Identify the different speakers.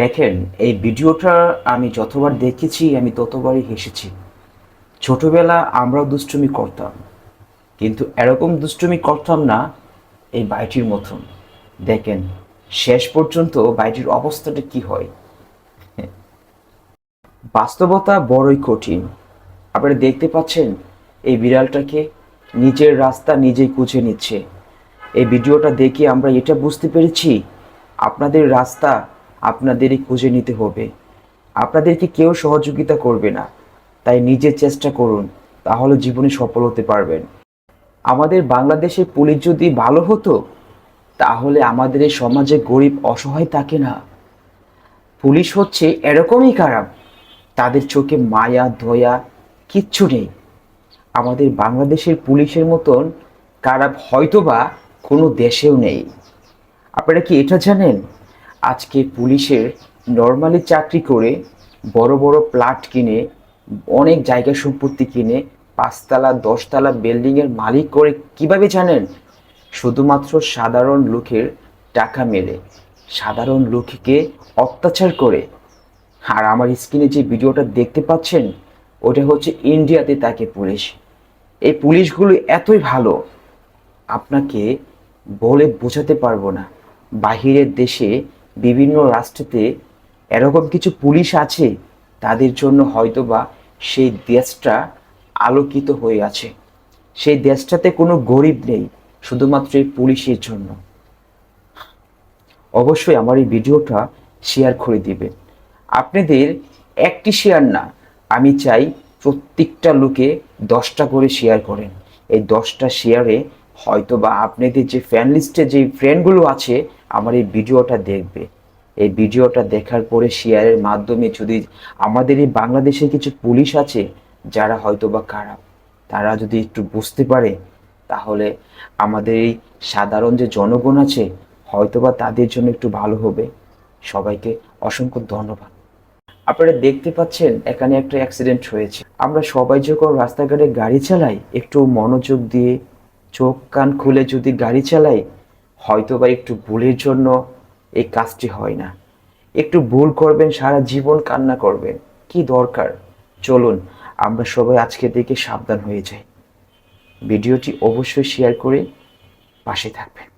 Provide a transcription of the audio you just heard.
Speaker 1: দেখেন, এই ভিডিওটা আমি যতবার দেখেছি, আমি ততবারই হেসেছি। ছোটবেলা আমরাও দুষ্টুমি করতাম, কিন্তু এরকম দুষ্টুমি করতাম না এই বাড়িটির মতন। দেখেন, শেষ পর্যন্ত বাড়িটির অবস্থাটা কি হয়? বাস্তবতা বড়ই কঠিন। আপনারা দেখতে পাচ্ছেন, এই বিড়ালটাকে নিজের রাস্তা নিজেই কুচে নিচ্ছে। এই ভিডিওটা দেখে আমরা এটা বুঝতে পেরেছি, আপনাদের রাস্তা আপনাদেরই খুঁজে নিতে হবে। আপনাদেরকে কেউ সহযোগিতা করবে না। তাই নিজে চেষ্টা করুন, তাহলে জীবনে সফল হতে পারবেন। আমাদের বাংলাদেশের পুলিশ যদি ভালো হতো, তাহলে আমাদের এই সমাজে গরিব অসহায় থাকে না। পুলিশ হচ্ছে এরকমই খারাপ। তাদের চোখে মায়া, দয়া কিচ্ছু নেই। আমাদের বাংলাদেশের পুলিশের মতন খারাপ হয়তোবা কোনো দেশেও নেই। আপনারা কি এটা জানেন? আজকে পুলিশের নর্মালি চাকরি করে বড় বড় প্লাট কিনে, অনেক জায়গা সম্পত্তি কিনে, পাঁচতলা, দশতলা বিল্ডিংয়ের মালিক করে কীভাবে জানেন? শুধুমাত্র সাধারণ লোকের টাকা মেলে, সাধারণ লোককে অত্যাচার করে। আর আমার স্ক্রিনে যে ভিডিওটা দেখতে পাচ্ছেন, ওটা হচ্ছে ইন্ডিয়াতে তাকে পুলিশ। এই পুলিশগুলো এতই ভালো, আপনাকে বলে বোঝাতে পারব না। বাহিরের দেশে বিভিন্ন রাষ্ট্রতে এরকম কিছু পুলিশ আছে, তাদের জন্য হয়তোবা সেই দেশটা আলোকিত হয়ে আছে। সেই দেশটাতে কোনো গরিব নেই, শুধুমাত্র এই পুলিশের জন্য। অবশ্যই আমার এই ভিডিওটা শেয়ার করে দিবেন। আপনাদের একটি শেয়ার না, আমি চাই প্রত্যেকটা লোকে দশটা করে শেয়ার করেন। এই দশটা শেয়ারে হয়তো বা আপনাদের যে ফ্যান লিস্টে যে ফ্রেন্ডগুলো আছে, আমার এই ভিডিওটা দেখবে। এই ভিডিওটা দেখার পরে শেয়ারের মাধ্যমে যদি আমাদের এই বাংলাদেশে কিছু পুলিশ আছে, যারা হয়তো বা খারাপ, তারা যদি একটু বুঝতে পারে, তাহলে আমাদের এই সাধারণ যে জনগণ আছে, হয়তোবা তাদের জন্য একটু ভালো হবে। সবাইকে অসংখ্য ধন্যবাদ। আপনারা দেখতে পাচ্ছেন, এখানে একটা অ্যাক্সিডেন্ট হয়েছে। আমরা সবাই যখন রাস্তাঘাটে গাড়ি চালাই, একটু মনোযোগ দিয়ে চোখ কান খুলে যদি গাড়ি চালাই হয়তো বা একটু ভুলের জন্য এই কাজটি হয় না। একটু ভুল করবেন, সারা জীবন কান্না করবেন। কি দরকার? চলুন, আমরা সবাই আজকে থেকে সাবধান হয়ে যাই। ভিডিওটি অবশ্যই শেয়ার করে পাশে থাকবেন।